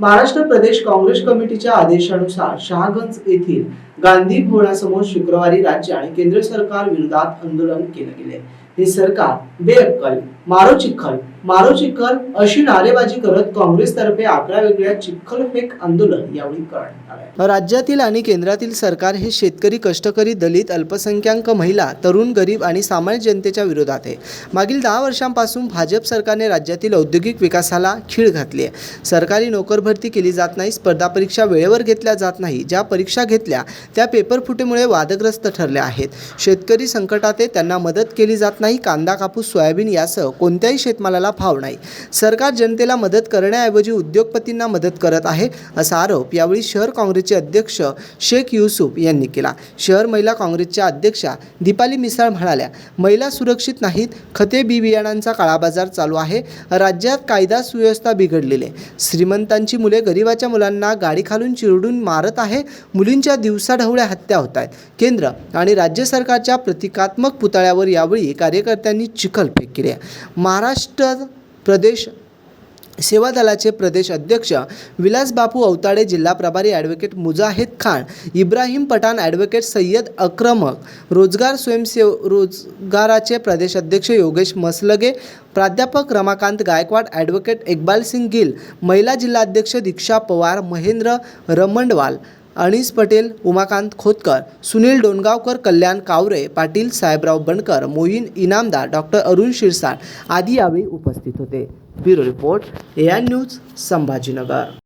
महाराष्ट्र प्रदेश काँग्रेस कमिटीच्या आदेशानुसार शहागंज येथील गांधी भवनासमोर शुक्रवारी राज्य आणि केंद्र सरकार विरोधात आंदोलन केले गेले. हे सरकार बेअक्कल मारोचिखल मारो अशी नारेबाजी करत काँग्रेसतर्फे अकरा वेगळ्या चिखलफेक आंदोलन यावेळी करण्यात आले राज्यातील आणि केंद्रातील सरकार हे शेतकरी कष्टकरी दलित अल्पसंख्याक महिला तरुण गरीब आणि सामान्य जनतेच्या विरोधात आहे. मागील दहा वर्षांपासून भाजप सरकारने राज्यातील औद्योगिक विकासाला खीळ घातली आहे. सरकारी नोकर भरती केली जात नाही स्पर्धा परीक्षा वेळेवर घेतल्या जात नाही ज्या परीक्षा घेतल्या त्या पेपर फुटीमुळे वादग्रस्त ठरल्या आहेत. शेतकरी संकटात आहे त्यांना मदत केली जात नाही कांदा कापूस सोयाबीन यासह कोणत्याही शेतमालाला फाव नाही. सरकार जनतेला मदत करण्याऐवजी उद्योगपतींना मदत करत आहे असा आरोप यावेळी शहर काँग्रेसचे अध्यक्ष शेख युसुफ यांनी केला. शहर महिला काँग्रेसच्या अध्यक्षा दीपाली मिसाळ म्हणाल्या महिला सुरक्षित नाहीत खते बी बियाणांचा काळाबाजार चालू आहे. राज्यात कायदा सुव्यवस्था बिघडलेली आहे. श्रीमंतांची मुले गरिबाच्या मुलांना गाडी खालून चिरडून मारत आहे. मुलींच्या दिवसाढवळ्या हत्या होत आहेत. केंद्र आणि राज्य सरकारच्या प्रतिकात्मक पुतळ्यावर यावेळी कार्यकर्त्यांनी चिखलफेक केली महाराष्ट्र प्रदेश सेवा दलाचे प्रदेश अध्यक्ष विलास बापू अवताडे जिल्हा प्रभारी ॲडव्होकेट मुजाहिद खान इब्राहिम पठाण ॲडव्होकेट सय्यद अक्रमक रोजगार स्वयंसेव रोजगाराचे प्रदेश अध्यक्ष योगेश मसलगे प्राध्यापक रमाकांत गायकवाड ॲडव्होकेट इक्बाल सिंग गिल महिला जिल्हाध्यक्ष दीक्षा पवार महेंद्र रमंडवाल अनिस पटेल उमाकांत खोतकर सुनील डोणगावकर कल्याण कावरे पाटील साहेबराव बनकर मोईन इनामदार डॉक्टर अरुण शिरसाट आदी यावेळी उपस्थित होते. Bureau report A news Sambhajinagar.